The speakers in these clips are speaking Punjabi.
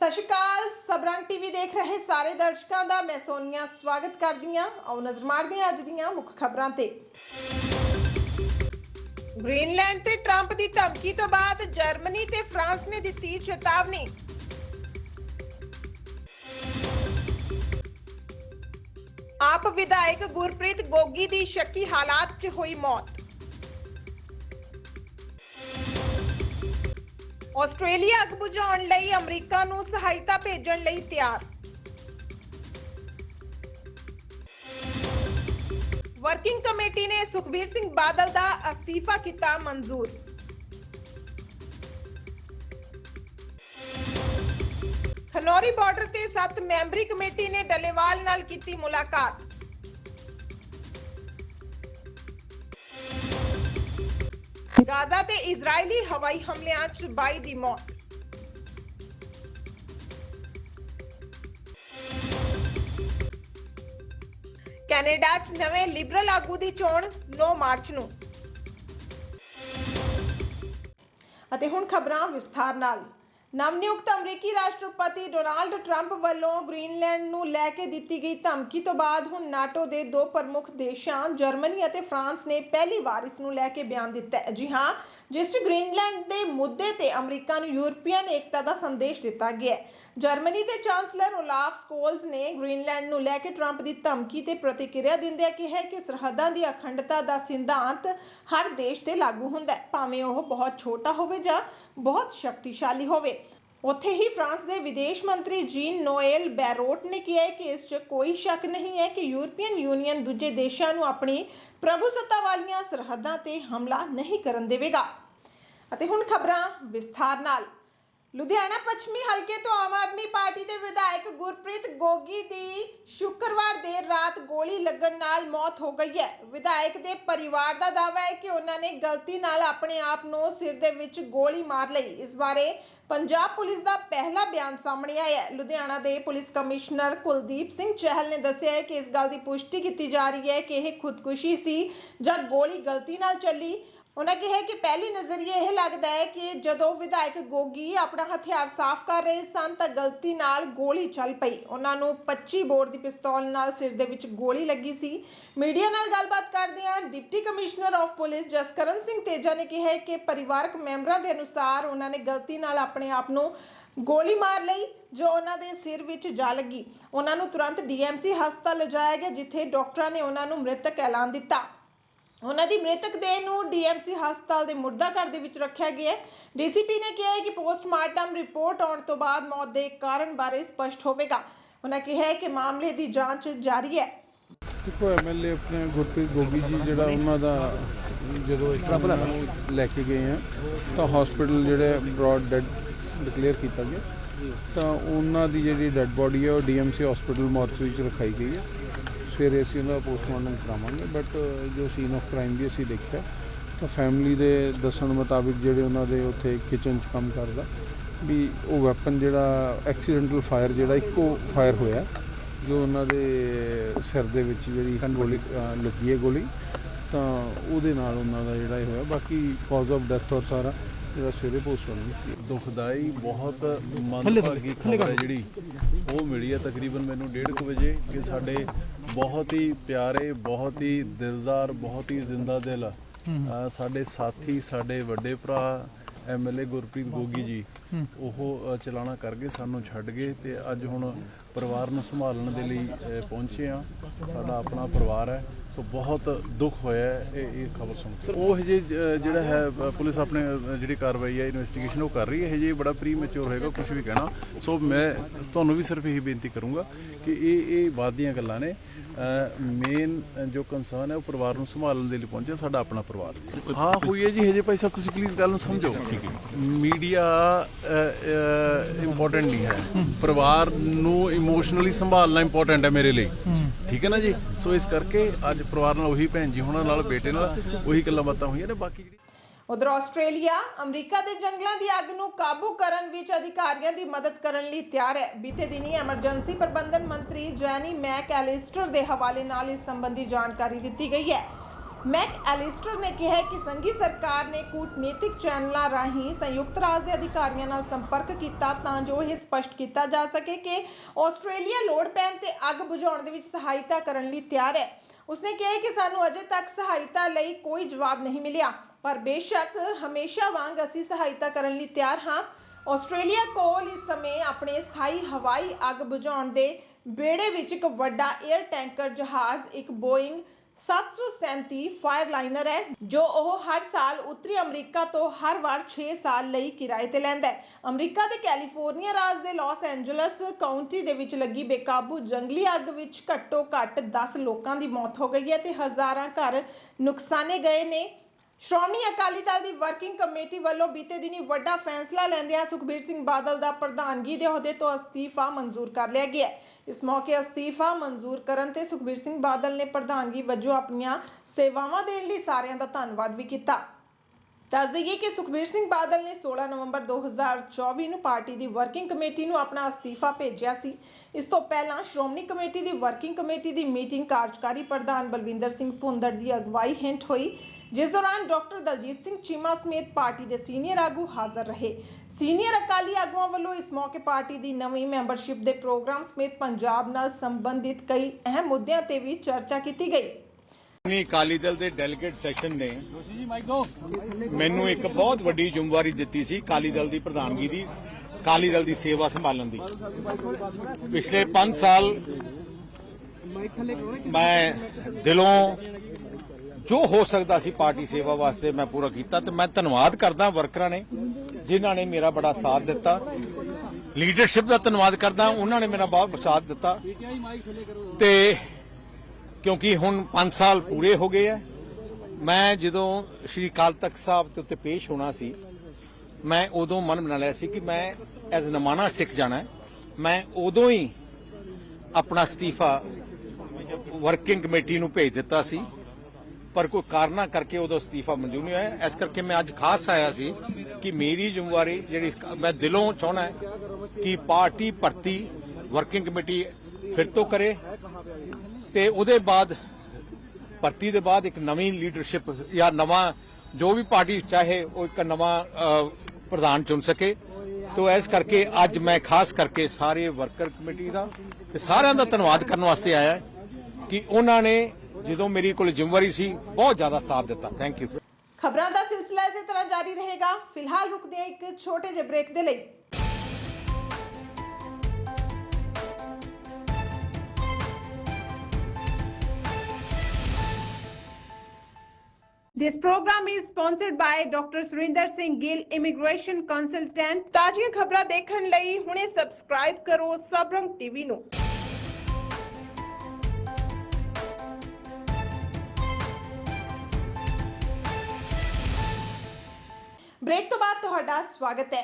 ਸਤਿ ਸ਼੍ਰੀ ਅਕਾਲ, ਸਬਰੰਗ ਟੀਵੀ ਦੇਖ ਰਹੇ ਸਾਰੇ ਦਰਸ਼ਕਾਂ ਦਾ, ਮੈਂ ਸੋਨੀਆ, ਸਵਾਗਤ ਕਰਦੀ ਹਾਂ ਆਓ ਨਜ਼ਰ ਮਾਰਦੇ ਹਾਂ ਅੱਜ ਦੀਆਂ ਮੁੱਖ ਖਬਰਾਂ ਤੇ। ਗ੍ਰੀਨਲੈਂਡ ਤੇ ਟਰੰਪ ਦੀ ਧਮਕੀ ਤੋਂ ਬਾਅਦ ਜਰਮਨੀ ਤੇ ਫਰਾਂਸ ਨੇ ਦਿੱਤੀ ਚੇਤਾਵਨੀ। ਆਪ ਵਿਧਾਇਕ ਗੁਰਪ੍ਰੀਤ ਗੋਗੀ ਦੀ ਸ਼ੱਕੀ ਹਾਲਾਤ 'ਚ ਹੋਈ ਮੌਤ। ਆਸਟ੍ਰੇਲੀਆ ਅੱਗ ਬੁਝਾਉਣ ਲਈ ਅਮਰੀਕਾ ਨੂੰ ਸਹਾਇਤਾ ਭੇਜਣ ਲਈ ਤਿਆਰ। ਵਰਕਿੰਗ ਕਮੇਟੀ ਨੇ ਸੁਖਬੀਰ ਸਿੰਘ ਬਾਦਲ ਦਾ ਅਸਤੀਫਾ ਕੀਤਾ ਮਨਜ਼ੂਰ। ਖਨੌਰੀ ਬਾਰਡਰ ਤੇ 7 ਮੈਂਬਰੀ ਕਮੇਟੀ ਨੇ ਡੱਲੇਵਾਲ ਨਾਲ ਕੀਤੀ ਮੁਲਾਕਾਤ। ਗਾਜ਼ਾ ਤੇ ਇਜ਼ਰਾਈਲੀ ਹਵਾਈ ਹਮਲਿਆਂ 'ਚ 22 ਦੀ ਮੌਤ ਕੈਨੇਡਾ 'ਚ ਨਵੇਂ ਲਿਬਰਲ ਆਗੂ ਦੀ ਚੋਣ 9 ਮਾਰਚ ਨੂੰ ਅਤੇ ਹੁਣ ਖਬਰਾਂ ਵਿਸਥਾਰ ਨਾਲ ਨਵਨਿਯੁਕਤ ਅਮਰੀਕੀ ਰਾਸ਼ਟਰਪਤੀ ਡੋਨਾਲਡ ਟਰੰਪ ਵੱਲੋਂ ਗ੍ਰੀਨਲੈਂਡ ਨੂੰ ਲੈ ਕੇ ਦਿੱਤੀ ਗਈ ਧਮਕੀ ਤੋਂ ਬਾਅਦ ਹੁਣ ਨਾਟੋ ਦੇ ਦੋ ਪ੍ਰਮੁੱਖ ਦੇਸ਼ਾਂ ਜਰਮਨੀ ਅਤੇ ਫਰਾਂਸ ਨੇ ਪਹਿਲੀ ਵਾਰ ਇਸ ਨੂੰ ਲੈ ਕੇ ਬਿਆਨ ਦਿੱਤਾ ਹੈ। ਜੀ ਹਾਂ ਜਿਸ 'ਚ ਗ੍ਰੀਨਲੈਂਡ ਦੇ ਮੁੱਦੇ ਤੇ ਅਮਰੀਕਾ ਨੂੰ ਯੂਰਪੀਅਨ ਏਕਤਾ ਦਾ ਸੰਦੇਸ਼ ਦਿੱਤਾ ਗਿਆ ਹੈ। ਜਰਮਨੀ ਦੇ ਚਾਂਸਲਰ ਓਲਾਫ ਸਕੋਲਜ਼ ਨੇ ਗ੍ਰੀਨਲੈਂਡ ਨੂੰ ਲੈ ਕੇ ਟਰੰਪ ਦੀ ਧਮਕੀ ਤੇ ਪ੍ਰਤੀਕਿਰਿਆ ਦਿੰਦਿਆਂ ਕਿਹਾ ਕਿ ਸਰਹੱਦਾਂ ਦੀ ਅਖੰਡਤਾ ਦਾ ਸਿਧਾਂਤ ਹਰ ਦੇਸ਼ ਤੇ ਲਾਗੂ ਹੁੰਦਾ ਹੈ, ਭਾਵੇਂ ਉਹ ਬਹੁਤ ਛੋਟਾ ਹੋਵੇ ਜਾਂ ਬਹੁਤ ਸ਼ਕਤੀਸ਼ਾਲੀ ਹੋਵੇ। ਉੱਥੇ ਹੀ ਫਰਾਂਸ ਦੇ ਵਿਦੇਸ਼ ਮੰਤਰੀ ਜੀਨ ਨੋਏਲ ਬੈਰੋਟ ਨੇ ਕਿਹਾ ਕਿ ਇਸ 'ਚ ਕੋਈ ਸ਼ੱਕ ਨਹੀਂ ਹੈ ਕਿ ਯੂਰਪੀਅਨ ਯੂਨੀਅਨ ਦੂਜੇ ਦੇਸ਼ਾਂ ਨੂੰ ਆਪਣੀ ਪ੍ਰਭੂਸੱਤਾ ਵਾਲੀਆਂ ਸਰਹੱਦਾਂ ਤੇ ਹਮਲਾ ਨਹੀਂ ਕਰਨ ਦੇਵੇਗਾ। ਅਤੇ ਹੁਣ ਖਬਰਾਂ ਵਿਸਥਾਰ ਨਾਲ। ਲੁਧਿਆਣਾ ਪੱਛਮੀ ਹਲਕੇ ਤੋਂ ਆਮ ਆਦਮੀ ਪਾਰਟੀ ਦੇ ਵਿਧਾਇਕ ਗੁਰਪ੍ਰੀਤ ਗੋਗੀ ਦੀ ਸ਼ੁੱਕਰਵਾਰ ਦੇਰ ਰਾਤ ਗੋਲੀ ਲੱਗਣ ਨਾਲ ਮੌਤ ਹੋ ਗਈ ਹੈ। ਵਿਧਾਇਕ ਦੇ ਪਰਿਵਾਰ ਦਾ ਦਾਅਵਾ ਹੈ ਕਿ ਉਹਨਾਂ ਨੇ ਗਲਤੀ ਨਾਲ ਆਪਣੇ ਆਪ ਨੂੰ ਸਿਰ ਦੇ ਵਿੱਚ ਗੋਲੀ ਮਾਰ ਲਈ। ਇਸ ਬਾਰੇ ਪੰਜਾਬ ਪੁਲਿਸ ਦਾ ਪਹਿਲਾ ਬਿਆਨ ਸਾਹਮਣੇ ਆਇਆ ਹੈ। ਲੁਧਿਆਣਾ ਦੇ ਪੁਲਿਸ ਕਮਿਸ਼ਨਰ ਕੁਲਦੀਪ ਸਿੰਘ ਚਹਿਲ ਨੇ ਦੱਸਿਆ ਹੈ ਕਿ ਇਸ ਗੱਲ ਦੀ ਪੁਸ਼ਟੀ ਕੀਤੀ ਜਾ ਰਹੀ ਹੈ ਕਿ ਇਹ ਖੁਦਕੁਸ਼ੀ ਸੀ ਜਾਂ ਗੋਲੀ ਗਲਤੀ ਨਾਲ ਚੱਲੀ। ਉਹਨਾਂ ਕਿਹਾ ਕਿ ਪਹਿਲੀ ਨਜ਼ਰੀਏ ਇਹ ਲੱਗਦਾ ਹੈ ਕਿ ਜਦੋਂ ਵਿਧਾਇਕ ਗੋਗੀ ਆਪਣਾ ਹਥਿਆਰ ਸਾਫ਼ ਕਰ ਰਹੇ ਸਨ ਤਾਂ ਗਲਤੀ ਨਾਲ ਗੋਲੀ ਚੱਲ ਪਈ। ਉਹਨਾਂ ਨੂੰ 25 ਬੋਰ ਦੀ ਪਿਸਤੌਲ ਨਾਲ ਸਿਰ ਦੇ ਵਿੱਚ ਗੋਲੀ ਲੱਗੀ ਸੀ। ਮੀਡੀਆ ਨਾਲ ਗੱਲਬਾਤ ਕਰਦਿਆਂ deputy commissioner of police Jaskaran Singh Teja ਨੇ ਕਿਹਾ ਕਿ ਪਰਿਵਾਰਕ ਮੈਂਬਰਾਂ ਦੇ ਅਨੁਸਾਰ ਉਹਨਾਂ ਨੇ ਗਲਤੀ ਨਾਲ ਆਪਣੇ ਆਪ ਨੂੰ ਗੋਲੀ ਮਾਰ ਲਈ, ਜੋ ਉਹਨਾਂ ਦੇ ਸਿਰ ਵਿੱਚ ਜਾ ਲੱਗੀ। ਉਹਨਾਂ ਨੂੰ ਤੁਰੰਤ ਡੀਐਮਸੀ ਹਸਪਤਾਲ ਲਿਜਾਇਆ ਗਿਆ, ਜਿੱਥੇ ਡਾਕਟਰਾਂ ਨੇ ਉਹਨਾਂ ਨੂੰ ਮ੍ਰਿਤਕ ਐਲਾਨ ਦਿੱਤਾ। ਉਹਨਾਂ ਦੀ ਮ੍ਰਿਤਕ ਦੇਹ ਨੂੰ ਡੀਐਮਸੀ ਹਸਪਤਾਲ ਦੇ ਮੁਰਦਾ ਘਰ ਦੇ ਵਿੱਚ ਰੱਖਿਆ ਗਿਆ ਹੈ। ਡੀਸੀਪੀ ਨੇ ਕਿਹਾ ਹੈ ਕਿ ਪੋਸਟਮਾਰਟਮ ਰਿਪੋਰਟ ਆਉਣ ਤੋਂ ਬਾਅਦ ਮੌਤ ਦੇ ਕਾਰਨ ਬਾਰੇ ਸਪਸ਼ਟ ਹੋਵੇਗਾ। ਉਹਨਾਂ ਕਿਹਾ ਹੈ ਕਿ ਮਾਮਲੇ ਦੀ ਜਾਂਚ ਜਾਰੀ ਹੈ। ਦੇਖੋ ਐਮਐਲਏ ਆਪਣੇ ਗੁਰਪ੍ਰੀਤ ਗੋਗੀ ਜੀ ਜਿਹੜਾ ਉਹਨਾਂ ਦਾ ਜਦੋਂ ਇੱਕ ਨੂੰ ਲੈ ਕੇ ਗਏ ਆ ਤਾਂ ਹਸਪੀਟਲ ਜਿਹੜੇ ਬ੍ਰੌਡ ਡੈਡ ਡਿਕਲੇਅਰ ਕੀਤਾ ਗਿਆ। ਤਾਂ ਉਹਨਾਂ ਦੀ ਜਿਹੜੀ ਡੈੱਡ ਬੋਡੀ ਹੈ ਉਹ ਡੀਐਮਸੀ ਹਸਪੀਟਲ ਮੋਰਚਰੀ ਵਿੱਚ ਰਖਾਈ ਗਈ ਹੈ ਫਿਰ ਅਸੀਂ ਉਹਨਾਂ ਦਾ ਪੋਸਟਮਾਰਟਮ ਕਰਾਵਾਂਗੇ ਬਟ ਜੋ ਸੀਨ ਆਫ ਕ੍ਰਾਈਮ ਵੀ ਅਸੀਂ ਦੇਖਿਆ, ਤਾਂ ਫੈਮਿਲੀ ਦੇ ਦੱਸਣ ਮੁਤਾਬਿਕ ਜਿਹੜੇ ਉਹਨਾਂ ਦੇ ਉੱਥੇ ਕਿਚਨ 'ਚ ਕੰਮ ਕਰਦਾ, ਵੀ ਉਹ ਵੈਪਨ ਜਿਹੜਾ ਐਕਸੀਡੈਂਟਲ ਫਾਇਰ ਜਿਹੜਾ ਇੱਕੋ ਫਾਇਰ ਹੋਇਆ, ਜੋ ਉਹਨਾਂ ਦੇ ਸਿਰ ਦੇ ਵਿੱਚ ਜਿਹੜੀ ਗੋਲੀ ਲੱਗੀ ਹੈ ਗੋਲੀ, ਤਾਂ ਉਹਦੇ ਨਾਲ ਉਹਨਾਂ ਦਾ ਜਿਹੜਾ ਇਹ ਹੋਇਆ, ਬਾਕੀ ਕਾਜ਼ ਆਫ ਡੈਥ ਔਰ ਸਾਰਾ ਜਿਹੜਾ ਸਵੇਰੇ ਪੋਸਟਮਾਰਟਮ ਦੁਖਦਾਈ ਬਹੁਤ ਮੰਦਭਾਗੀ ਖਬਰ ਜਿਹੜੀ। ਉਹ ਮਿਲੀ ਹੈ ਤਕਰੀਬਨ ਮੈਨੂੰ 1:30 ਵਜੇ ਕਿ ਸਾਡੇ ਬਹੁਤ ਹੀ ਪਿਆਰੇ ਬਹੁਤ ਹੀ ਦਿਲਦਾਰ ਬਹੁਤ ਹੀ ਜ਼ਿੰਦਾ ਦਿਲ ਸਾਡੇ ਸਾਥੀ ਸਾਡੇ ਵੱਡੇ ਭਰਾ ਐਮਐਲਏ ਗੁਰਪ੍ਰੀਤ ਗੋਗੀ ਜੀ ਉਹ ਚਲਾਣਾ ਕਰ ਗਏ ਸਾਨੂੰ ਛੱਡ ਗਏ ਤੇ ਅੱਜ ਹੁਣ ਪਰਿਵਾਰ ਨੂੰ ਸੰਭਾਲਣ ਦੇ ਲਈ ਪਹੁੰਚੇ ਆ ਸਾਡਾ ਆਪਣਾ ਪਰਿਵਾਰ ਹੈ। ਸੋ ਬਹੁਤ ਦੁੱਖ ਹੋਇਆ ਹੈ ਇਹ ਇਹ ਖਬਰ ਸੁਣ ਕੇ। ਉਹ ਹਜੇ ਜ- ਜਿਹੜਾ ਹੈ ਪੁਲਿਸ ਆਪਣੇ ਜਿਹੜੀ ਕਾਰਵਾਈ ਹੈ ਇਨਵੈਸਟੀਗੇਸ਼ਨ ਉਹ ਕਰ ਰਹੀ ਹੈ। ਹਜੇ ਬੜਾ ਪ੍ਰੀ ਮੈਚੁਰ ਹੋਏਗਾ ਕੁਝ ਵੀ ਕਹਿਣਾ। ਸੋ ਮੈਂ ਤੁਹਾਨੂੰ ਵੀ ਸਿਰਫ ਇਹੀ ਬੇਨਤੀ ਕਰੂੰਗਾ ਕਿ ਇਹ ਇਹ ਬਾਤ ਦੀਆਂ ਗੱਲਾਂ ਨੇ। ਮੇਨ ਜੋ ਕੰਸਰਨ ਹੈ ਉਹ ਪਰਿਵਾਰ ਨੂੰ ਸੰਭਾਲਣ ਦੇ ਲਈ ਪਹੁੰਚਿਆ ਸਾਡਾ ਆਪਣਾ ਪਰਿਵਾਰ। ਹਾਂ ਹੋਈ ਹੈ ਜੀ। ਹਜੇ ਭਾਈ ਸਾਹਿਬ ਤੁਸੀਂ ਪਲੀਜ਼ ਗੱਲ ਨੂੰ ਸਮਝੋ। ਠੀਕ ਹੈ। ਮੀਡੀਆ ਇੰਪੋਰਟੈਂਟ ਨਹੀਂ ਹੈ। ਪਰਿਵਾਰ ਨੂੰ ਇਮੋਸ਼ਨਲੀ ਸੰਭਾਲਣਾ ਇੰਪੋਰਟੈਂਟ ਹੈ ਮੇਰੇ ਲਈ। ਠੀਕ ਹੈ ਨਾ ਜੀ? ਸੋ ਇਸ ਕਰਕੇ ਅੱਜ ਪਰਿਵਾਰ ਨਾਲ ਉਹੀ ਭੈਣ ਜੀ ਹੋਣਾ ਨਾਲ ਬੇਟੇ ਨਾਲ ਉਹੀ ਗੱਲਾਂ ਬਾਤਾਂ ਹੋਈਆਂ ਨੇ, ਬਾਕੀ ਜਿਹੜੀ ਉਧਰ ਆਸਟ੍ਰੇਲੀਆ, ਅਮਰੀਕਾ ਦੇ ਜੰਗਲਾਂ ਦੀ ਅੱਗ ਨੂੰ ਕਾਬੂ ਕਰਨ ਵਿੱਚ ਅਧਿਕਾਰੀਆਂ ਦੀ ਮਦਦ ਕਰਨ ਲਈ ਤਿਆਰ ਹੈ। ਬੀਤੇ ਦਿਨੀ ਐਮਰਜੈਂਸੀ ਪ੍ਰਬੰਧਨ ਮੰਤਰੀ ਜੈਨੀ ਮੈਕ ਐਲਿਸਟਰ ਦੇ ਹਵਾਲੇ ਨਾਲ ਇਸ ਸੰਬੰਧੀ ਜਾਣਕਾਰੀ ਦਿੱਤੀ ਗਈ ਹੈ। ਮੈਕ ਐਲਿਸਟਰ ਨੇ ਕਿਹਾ ਕਿ ਸੰਘੀ ਸਰਕਾਰ ਨੇ ਕੂਟਨੀਤਿਕ ਚੈਨਲਾਂ ਰਾਹੀਂ ਸੰਯੁਕਤ ਰਾਜ ਦੇ ਅਧਿਕਾਰੀਆਂ ਨਾਲ ਸੰਪਰਕ ਕੀਤਾ ਤਾਂ ਜੋ ਇਹ ਸਪਸ਼ਟ ਕੀਤਾ ਜਾ ਸਕੇ ਕਿ ਆਸਟ੍ਰੇਲੀਆ ਲੋੜ ਪੈਣ ਤੇ ਅੱਗ ਬੁਝਾਉਣ ਦੇ ਵਿੱਚ ਸਹਾਇਤਾ ਕਰਨ ਲਈ ਤਿਆਰ ਹੈ। ਉਸਨੇ ਕਿਹਾ ਕਿ ਸਾਨੂੰ ਅਜੇ ਤੱਕ ਸਹਾਇਤਾ ਲਈ ਕੋਈ ਜਵਾਬ ਨਹੀਂ ਮਿਲਿਆ, ਪਰ ਬੇਸ਼ੱਕ ਹਮੇਸ਼ਾ ਵਾਂਗ ਅਸੀਂ ਸਹਾਇਤਾ ਕਰਨ ਲਈ ਤਿਆਰ ਹਾਂ। ਆਸਟ੍ਰੇਲੀਆ ਕੋਲ ਇਸ ਸਮੇਂ ਆਪਣੇ ਸਥਾਈ ਹਵਾਈ ਅੱਗ ਬੁਝਾਉਣ ਦੇ ਬੇੜੇ ਵਿੱਚ ਇੱਕ ਵੱਡਾ 에ਅਰ ਟੈਂਕਰ ਜਹਾਜ਼, ਇੱਕ ਬੋਇੰਗ 737 ਫਾਇਰਲਾਈਨਰ ਹੈ, ਜੋ ਉਹ ਹਰ ਸਾਲ ਉੱਤਰੀ ਅਮਰੀਕਾ ਤੋਂ ਹਰ ਵਾਰ 6 ਸਾਲ ਲਈ ਕਿਰਾਏ ਤੇ ਲੈਂਦਾ ਹੈ ਅਮਰੀਕਾ ਦੇ ਕੈਲੀਫੋਰਨੀਆ ਰਾਜ ਦੇ ਲਾਸ ਐਂਜਲਸ ਕਾਉਂਟੀ ਦੇ ਵਿੱਚ ਲੱਗੀ ਬੇਕਾਬੂ ਜੰਗਲੀ ਅੱਗ ਵਿੱਚ ਘੱਟੋ ਘੱਟ 10 ਲੋਕਾਂ ਦੀ ਮੌਤ ਹੋ ਗਈ ਹੈ ਤੇ ਹਜ਼ਾਰਾਂ ਘਰ ਨੁਕਸਾਨੇ ਗਏ ਨੇ ਸ਼੍ਰੋਮਣੀ ਅਕਾਲੀ ਦਲ ਦੀ ਵਰਕਿੰਗ ਕਮੇਟੀ ਵੱਲੋਂ ਬੀਤੇ ਦਿਨੀ ਵੱਡਾ ਫੈਸਲਾ ਲੈਂਦਿਆਂ ਸੁਖਬੀਰ ਸਿੰਘ ਬਾਦਲ ਦਾ ਪ੍ਰਧਾਨਗੀ ਦੇ ਅਹੁਦੇ ਤੋਂ ਅਸਤੀਫਾ ਮਨਜ਼ੂਰ ਕਰ ਲਿਆ ਗਿਆ ਹੈ। ਇਸ ਮੌਕੇ ਅਸਤੀਫਾ ਮਨਜ਼ੂਰ ਕਰਨ ਤੇ ਸੁਖਬੀਰ ਸਿੰਘ ਬਾਦਲ ਨੇ ਪ੍ਰਧਾਨਗੀ ਵਜੋਂ ਆਪਣੀਆਂ ਸੇਵਾਵਾਂ ਦੇਣ ਲਈ ਸਾਰਿਆਂ ਦਾ ਧੰਨਵਾਦ ਵੀ ਕੀਤਾ। ਦੱਸ ਦਈਏ ਕਿ ਸੁਖਬੀਰ ਸਿੰਘ ਬਾਦਲ ਨੇ 16 ਨਵੰਬਰ 2024 ਨੂੰ ਪਾਰਟੀ ਦੀ ਵਰਕਿੰਗ ਕਮੇਟੀ ਨੂੰ ਆਪਣਾ ਅਸਤੀਫਾ ਭੇਜਿਆ ਸੀ। ਇਸ ਤੋਂ ਪਹਿਲਾਂ ਸ਼੍ਰੋਮਣੀ ਕਮੇਟੀ ਦੀ ਵਰਕਿੰਗ ਕਮੇਟੀ ਦੀ ਮੀਟਿੰਗ ਕਾਰਜਕਾਰੀ ਪ੍ਰਧਾਨ ਬਲਵਿੰਦਰ ਸਿੰਘ ਭੁੰਦੜ ਦੀ ਅਗਵਾਈ ਹੇਠ ਹੋਈ। ਜਿਸ ਦੌਰਾਨ ਡਾਕਟਰ ਦਲਜੀਤ ਸਿੰਘ ਚੀਮਾ ਸਮੇਤ ਪਾਰਟੀ ਦੇ ਸੀਨੀਅਰ ਆਗੂ ਹਾਜ਼ਰ ਰਹੇ। ਸੀਨੀਅਰ ਅਕਾਲੀ ਆਗੂਆਂ ਵੱਲੋਂ ਇਸ ਮੌਕੇ ਪਾਰਟੀ ਦੀ ਨਵੀਂ ਮੈਂਬਰਸ਼ਿਪ ਦੇ ਪ੍ਰੋਗਰਾਮ ਸਮੇਤ ਪੰਜਾਬ ਨਾਲ ਸੰਬੰਧਿਤ ਕਈ ਅਹਿਮ ਮੁੱਦਿਆਂ ਤੇ ਵੀ ਚਰਚਾ ਕੀਤੀ ਗਈ। ਸ਼੍ਰੋਮਣੀ ਅਕਾਲੀ ਦਲ ਦੇ ਡੈਲੀਗੇਟ ਸੈਸ਼ਨ ਨੇ ਮੈਨੂੰ ਇੱਕ ਬਹੁਤ ਵੱਡੀ ਜ਼ਿੰਮੇਵਾਰੀ ਦਿੱਤੀ ਸੀ ਅਕਾਲੀ ਦਲ ਦੀ ਪ੍ਰਧਾਨਗੀ ਦੀ, ਅਕਾਲੀ ਦਲ ਦੀ ਸੇਵਾ ਸੰਭਾਲਣ ਦੀ। ਪਿਛਲੇ 5 ਸਾਲ ਮੈਂ ਦਿਲੋਂ ਜੋ ਹੋ ਸਕਦਾ ਸੀ ਪਾਰਟੀ ਸੇਵਾ ਵਾਸਤੇ ਮੈਂ ਪੂਰਾ ਕੀਤਾ ਤੇ ਮੈਂ ਧੰਨਵਾਦ ਕਰਦਾ ਵਰਕਰਾਂ ਨੇ ਜਿਨ੍ਹਾਂ ਨੇ ਮੇਰਾ ਬੜਾ ਸਾਥ ਦਿੱਤਾ। ਲੀਡਰਸ਼ਿਪ ਦਾ ਧੰਨਵਾਦ ਕਰਦਾ, ਉਹਨਾਂ ਨੇ ਮੇਰਾ ਬਹੁਤ ਸਾਥ ਦਿੱਤਾ। ਤੇ ਕਿਉਂਕਿ ਹੁਣ 5 ਸਾਲ ਪੂਰੇ ਹੋ ਗਏ ਆ, ਮੈਂ ਜਦੋਂ ਸ਼੍ਰੀ ਅਕਾਲ ਤਖਤ ਸਾਹਿਬ ਦੇ ਉੱਤੇ ਪੇਸ਼ ਹੋਣਾ ਸੀ, ਮੈਂ ਉਦੋਂ ਮਨ ਬਣਾ ਲਿਆ ਸੀ ਕਿ ਮੈਂ ਐਜ਼ ਨਮਾਨਾ ਸਿੱਖ ਜਾਣਾ ਮੈਂ ਉਦੋਂ ਹੀ ਆਪਣਾ ਅਸਤੀਫਾ ਵਰਕਿੰਗ ਕਮੇਟੀ ਨੂੰ ਭੇਜ ਦਿੱਤਾ ਸੀ। ਪਰ ਕੋਈ ਕਾਰਨਾ ਕਰਕੇ ਉਹਦਾ ਅਸਤੀਫਾ ਮਨਜ਼ੂਰ ਨਹੀਂ ਹੋਇਆ। ਇਸ ਕਰਕੇ ਮੈਂ ਅੱਜ ਖਾਸ ਆਇਆ ਸੀ ਕਿ ਮੇਰੀ ਜ਼ਿੰਮੇਵਾਰੀ ਜਿਹੜੀ ਮੈਂ ਦਿਲੋਂ ਚਾਹਣਾ ਹੈ ਕਿ ਪਾਰਟੀ ਭਰਤੀ ਵਰਕਿੰਗ ਕਮੇਟੀ ਫਿਰ ਤੋਂ ਕਰੇ ਤੇ ਉਹਦੇ ਬਾਅਦ, ਭਰਤੀ ਦੇ ਬਾਅਦ ਇੱਕ ਨਵੀਂ ਲੀਡਰਸ਼ਿਪ ਜਾਂ ਨਵਾਂ ਜੋ ਵੀ ਪਾਰਟੀ ਚਾਹੇ ਉਹ ਇੱਕ ਨਵਾਂ ਪ੍ਰਧਾਨ ਚੁਣ ਸਕੇ। ਤੋ ਇਸ ਕਰਕੇ ਅੱਜ ਮੈਂ ਖਾਸ ਕਰਕੇ ਸਾਰੇ ਵਰਕਰ ਕਮੇਟੀ ਦਾ ਤੇ ਸਾਰਿਆਂ ਦਾ ਧੰਨਵਾਦ ਕਰਨ ਵਾਸਤੇ ਆਇਆ ਕਿ ਉਹਨਾਂ ਨੇ ਜਦੋਂ ਮੇਰੀ ਕੋਲ ਜ਼ਿੰਮੇਵਾਰੀ ਸੀ ਬਹੁਤ ਜ਼ਿਆਦਾ ਸਾਥ ਦਿੱਤਾ। ਥੈਂਕ ਯੂ ਖਬਰਾਂ ਦਾ ਸਿਲਸਿਲਾ ਇਸੇ ਤਰ੍ਹਾਂ ਜਾਰੀ ਰਹੇਗਾ। ਫਿਲਹਾਲ ਰੁਕਦੇ ਹਾਂ ਇੱਕ ਛੋਟੇ ਜਿਹੇ ਬ੍ਰੇਕ ਦੇ ਲਈ। This program is sponsored by Dr. Surinder Singh Gill Immigration Consultant. ਤਾਜ਼ੀਆਂ ਖਬਰਾਂ ਦੇਖਣ ਲਈ ਹੁਣੇ ਸਬਸਕ੍ਰਾਈਬ ਕਰੋ ਸਬਰੰਗ ਟੀਵੀ ਨੂੰ। ਬ੍ਰੇਕ ਤੋਂ ਬਾਅਦ ਤੁਹਾਡਾ ਸਵਾਗਤ ਹੈ।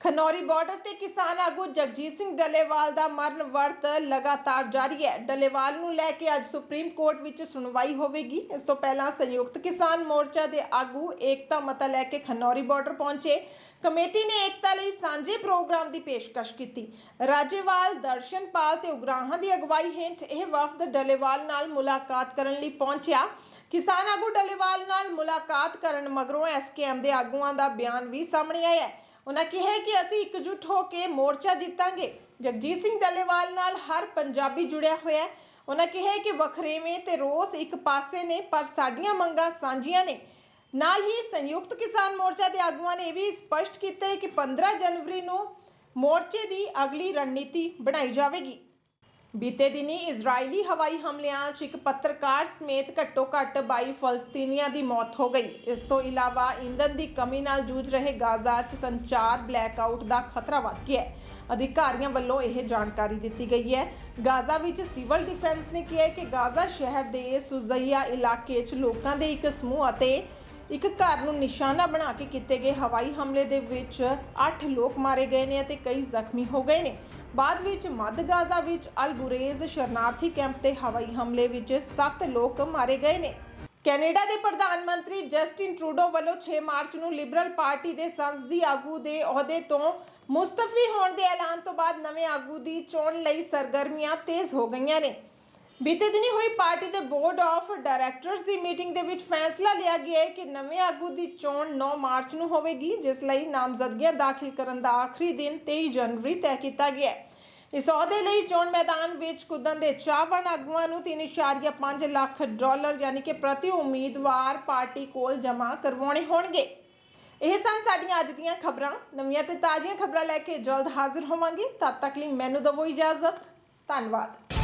ਖਨੌਰੀ ਬਾਰਡਰ ਤੇ ਕਿਸਾਨ ਆਗੂ ਜਗਜੀਤ ਸਿੰਘ ਡੱਲੇਵਾਲ ਦਾ ਮਰਨ ਵਰਤ ਲਗਾਤਾਰ ਜਾਰੀ ਹੈ। ਡੱਲੇਵਾਲ ਨੂੰ ਲੈ ਕੇ ਅੱਜ ਸੁਪਰੀਮ ਕੋਰਟ ਵਿੱਚ ਸੁਣਵਾਈ ਹੋਵੇਗੀ। ਇਸ ਤੋਂ ਪਹਿਲਾਂ ਸੰਯੁਕਤ ਕਿਸਾਨ ਮੋਰਚਾ ਦੇ ਆਗੂ ਏਕਤਾ ਮਤਾ ਲੈ ਕੇ ਖਨੌਰੀ ਬਾਰਡਰ ਪਹੁੰਚੇ। ਕਮੇਟੀ ਨੇ ਏਕਤਾ ਲਈ ਸਾਂਝੇ ਪ੍ਰੋਗਰਾਮ ਦੀ ਪੇਸ਼ਕਸ਼ ਕੀਤੀ। ਰਾਜੇਵਾਲ, ਦਰਸ਼ਨਪਾਲ ਤੇ ਉਗਰਾਹਾਂ ਦੀ ਅਗਵਾਈ ਹੇਠ ਇਹ ਵਫਦ ਡੱਲੇਵਾਲ ਨਾਲ ਮੁਲਾਕਾਤ ਕਰਨ ਲਈ ਪਹੁੰਚਿਆ। ਕਿਸਾਨ ਆਗੂ ਡੱਲੇਵਾਲ ਨਾਲ ਮੁਲਾਕਾਤ ਕਰਨ ਮਗਰੋਂ ਐਸਕੇਐਮ ਦੇ ਆਗੂਆਂ ਦਾ ਬਿਆਨ ਵੀ ਸਾਹਮਣੇ ਆਇਆ ਹੈ। ਉਹਨਾਂ ਕਿਹਾ ਕਿ ਅਸੀਂ ਇਕਜੁੱਟ ਹੋ ਕੇ ਮੋਰਚਾ ਜਿੱਤਾਂਗੇ। ਜਗਜੀਤ ਸਿੰਘ ਡੱਲੇਵਾਲ ਨਾਲ ਹਰ ਪੰਜਾਬੀ ਜੁੜਿਆ ਹੋਇਆ ਹੈ। ਉਹਨਾਂ ਕਿਹਾ ਕਿ ਵਖਰੇਵੇਂ ਤੇ ਰੋਸ ਇੱਕ ਪਾਸੇ ਨੇ, ਪਰ ਸਾਡੀਆਂ ਮੰਗਾਂ ਸਾਂਝੀਆਂ ਨੇ। ਨਾਲ ਹੀ ਸੰਯੁਕਤ ਕਿਸਾਨ ਮੋਰਚਾ ਦੇ ਆਗੂਆਂ ਨੇ ਇਹ ਵੀ ਸਪਸ਼ਟ ਕੀਤਾ ਹੈ ਕਿ 15 ਜਨਵਰੀ ਨੂੰ ਮੋਰਚੇ ਦੀ ਅਗਲੀ ਰਣਨੀਤੀ ਬਣਾਈ ਜਾਵੇਗੀ। ਬੀਤੇ ਦਿਨੀ ਇਜ਼ਰਾਈਲੀ ਹਵਾਈ ਹਮਲਿਆਂ 'ਚ ਇੱਕ ਪੱਤਰਕਾਰ ਸਮੇਤ ਘੱਟੋ-ਘੱਟ 22 ਫਲਸਤੀਨੀਆਂ ਦੀ ਮੌਤ ਹੋ ਗਈ। ਇਸ ਤੋਂ ਇਲਾਵਾ ਇੰਧਨ ਦੀ ਕਮੀ ਨਾਲ ਜੂਝ ਰਹੇ ਗਾਜ਼ਾ 'ਚ ਸੰਚਾਰ ਬਲੈਕਆਊਟ ਦਾ ਖਤਰਾ ਵੱਧ ਗਿਆ ਹੈ। ਅਧਿਕਾਰੀਆਂ ਵੱਲੋਂ ਇਹ ਜਾਣਕਾਰੀ ਦਿੱਤੀ ਗਈ ਹੈ। ਗਾਜ਼ਾ ਵਿੱਚ ਸਿਵਲ ਡਿਫੈਂਸ ਨੇ ਕਿਹਾ ਕਿ ਗਾਜ਼ਾ ਸ਼ਹਿਰ ਦੇ ਸੁਜ਼ਈਆ ਇਲਾਕੇ 'ਚ ਲੋਕਾਂ ਦੇ ਇੱਕ ਸਮੂਹ ਅਤੇ ਇੱਕ ਘਰ ਨੂੰ ਨਿਸ਼ਾਨਾ ਬਣਾ ਕੇ ਕੀਤੇ ਗਏ ਹਵਾਈ ਹਮਲੇ ਦੇ ਵਿੱਚ 8 ਲੋਕ ਮਾਰੇ ਗਏ ਨੇ ਅਤੇ ਕਈ ਜ਼ਖਮੀ ਹੋ ਗਏ ਨੇ। ਬਾਅਦ ਵਿੱਚ ਮੱਧ ਗਾਜ਼ਾ ਵਿੱਚ ਅਲਬੁਰੇਜ਼ ਸ਼ਰਨਾਰਥੀ ਕੈਂਪ ਤੇ ਹਵਾਈ ਹਮਲੇ ਵਿੱਚ 7 ਲੋਕ ਮਾਰੇ ਗਏ ਨੇ। ਕੈਨੇਡਾ ਦੇ ਪ੍ਰਧਾਨ ਮੰਤਰੀ ਜਸਟਿਨ ਟਰੂਡੋ ਵੱਲੋਂ 6 ਮਾਰਚ ਨੂੰ ਲਿਬਰਲ ਪਾਰਟੀ ਦੇ ਸੰਸਦੀ ਆਗੂ ਦੇ ਅਹੁਦੇ ਤੋਂ ਮੁਸਤਫੀ ਹੋਣ ਦੇ ਐਲਾਨ ਤੋਂ ਬਾਅਦ ਨਵੇਂ ਆਗੂ ਦੀ ਚੋਣ ਲਈ ਸਰਗਰਮੀਆਂ ਤੇਜ਼ ਹੋ ਗਈਆਂ ਨੇ। ਬੀਤੇ ਦਿਨੀ ਹੋਈ ਪਾਰਟੀ ਦੇ ਬੋਰਡ ਆਫ ਡਾਇਰੈਕਟਰਸ ਦੀ ਮੀਟਿੰਗ ਦੇ ਵਿੱਚ ਫੈਸਲਾ ਲਿਆ ਗਿਆ ਹੈ ਕਿ ਨਵੇਂ ਆਗੂ ਦੀ ਚੋਣ 9 ਮਾਰਚ ਨੂੰ ਹੋਵੇਗੀ, ਜਿਸ ਲਈ ਨਾਮਜ਼ਦਗੀਆਂ ਦਾਖਲ ਕਰਨ ਦਾ ਆਖਰੀ ਦਿਨ 23 ਜਨਵਰੀ ਤੈਅ ਕੀਤਾ ਗਿਆ ਹੈ। ਇਸ ਅਹੁਦੇ ਲਈ ਚੋਣ ਮੈਦਾਨ ਵਿੱਚ ਕੁੱਦਣ ਦੇ ਚਾਹਵਾਨ ਆਗੂਆਂ ਨੂੰ 3.5 ਲੱਖ ਡਾਲਰ ਯਾਨੀ ਕਿ ਪ੍ਰਤੀ ਉਮੀਦਵਾਰ ਪਾਰਟੀ ਕੋਲ ਜਮ੍ਹਾਂ ਕਰਵਾਉਣੇ ਹੋਣਗੇ। ਇਹ ਸਨ ਸਾਡੀਆਂ ਅੱਜ ਦੀਆਂ ਖਬਰਾਂ। ਨਵੀਆਂ ਤੇ ਤਾਜ਼ੀਆਂ ਖਬਰਾਂ ਲੈ ਕੇ ਜਲਦ ਹਾਜ਼ਰ ਹੋਵਾਂਗੇ। ਤਦ ਤੱਕ ਲਈ ਮੈਨੂੰ ਦਵੋ ਇਜਾਜ਼ਤ। ਧੰਨਵਾਦ।